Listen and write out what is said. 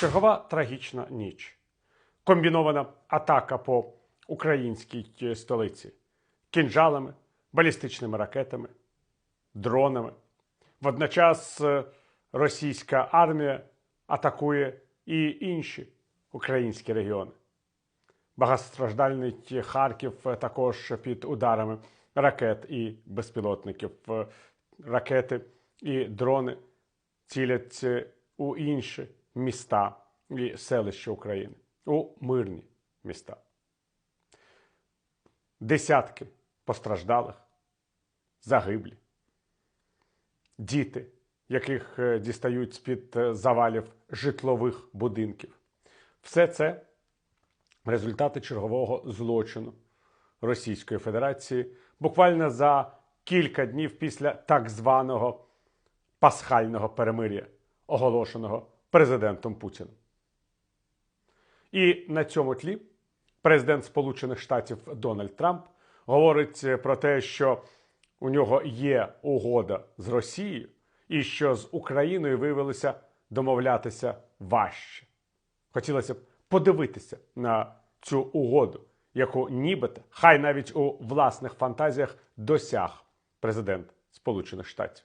Чергова трагічна ніч. Комбінована атака по українській е, столиці кінжалами, балістичними ракетами, дронами. Водночас е, російська армія атакує і інші українські регіони. Багатостраждальний Харків е, також під ударами ракет і безпілотників. Ракети і дрони цілять е, у інші міста і селища України, у мирні міста. Десятки постраждалих, загиблі, діти, яких е, дістають з-під е, завалів житлових будинків. Все це результати чергового злочину Російської Федерації буквально за кілька днів після так званого пасхального перемир'я, оголошеного президентом Путіним. І на цьому тлі президент Сполучених Штатів Дональд Трамп говорить про те, що у нього є угода з Росією, і що з Україною виявилося домовлятися важче. Хотілося б подивитися на цю угоду, яку нібито, хай навіть у власних фантазіях досяг президент Сполучених Штатів.